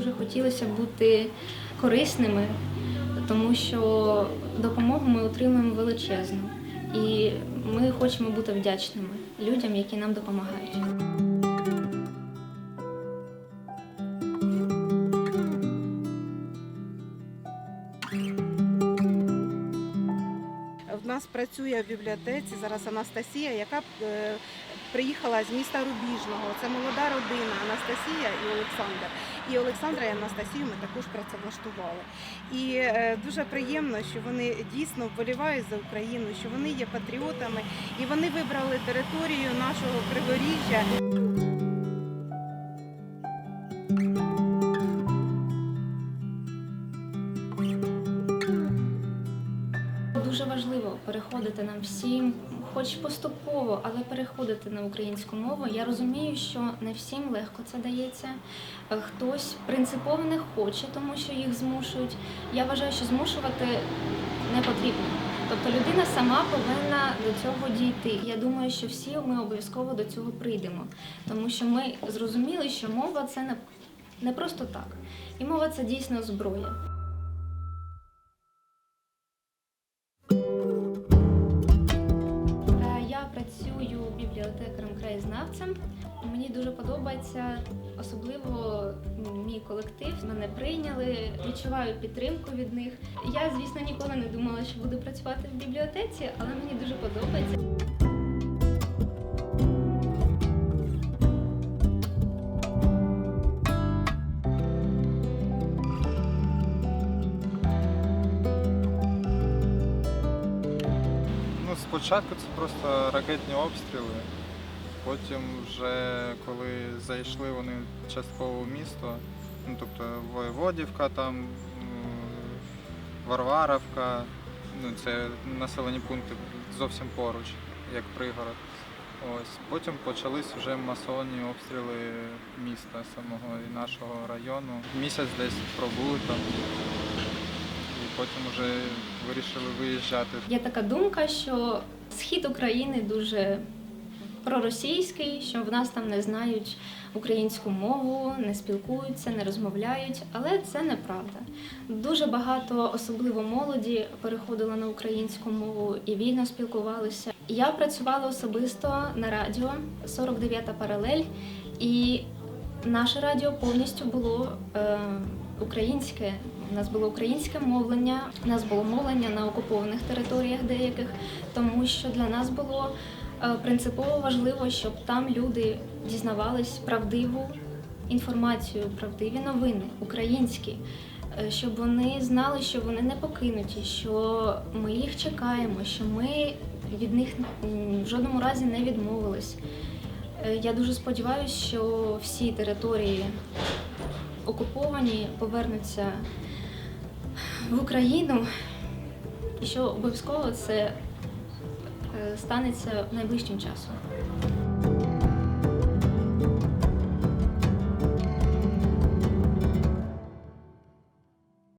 Дуже хотілося бути корисними, тому що допомогу ми отримуємо величезну. І ми хочемо бути вдячними людям, які нам допомагають. В нас працює в бібліотеці зараз Анастасія, яка е, приїхала з міста Рубіжного. Це молода родина Анастасія і Олександр. І Олександра і Анастасію ми також працевлаштували. І е, дуже приємно, що вони дійсно вболівають за Україну, що вони є патріотами, і вони вибрали територію нашого Криворіжжя. Дуже важливо переходити нам всім, хоч поступово, але переходити на українську мову. Я розумію, що не всім легко це дається. Е, Хтось принципово не хоче, тому що їх змушують. Я вважаю, що змушувати не потрібно. Тобто людина сама повинна до цього дійти. Я думаю, що всі ми обов'язково до цього прийдемо, тому що ми зрозуміли, що мова це не, не просто так. І мова це дійсно зброя. Працюю бібліотекарем-краєзнавцем. Мені дуже подобається, особливо мій колектив. Мене прийняли, відчуваю підтримку від них. Я, звісно, ніколи не думала, що буду працювати в бібліотеці, але мені дуже подобається. Спочатку це просто ракетні обстріли. Потім, вже коли зайшли вони частково в місто, ну тобто Воєводівка, там, Варваровка, ну це населені пункти зовсім поруч, як пригород. Ось. Потім почались вже масовані обстріли міста самого і нашого району. Місяць десь пробули там. Потім вже вирішили виїжджати. Є така думка, що схід України дуже проросійський, що в нас там не знають українську мову, не спілкуються, не розмовляють, але це неправда. Дуже багато, особливо молоді, переходило на українську мову і вільно спілкувалися. Я працювала особисто на радіо 49-та паралель, і наше радіо повністю було е, українське. У нас було українське мовлення, у нас було мовлення на окупованих територіях деяких, тому що для нас було е, принципово важливо, щоб там люди дізнавались правдиву інформацію, правдиві новини, українські, е, щоб вони знали, що вони не покинуті, що ми їх чекаємо, що ми від них в жодному разі не відмовились. Е, Я дуже сподіваюся, що всі території окуповані повернуться в Україну, і що обов'язково це е, станеться найближчим часом.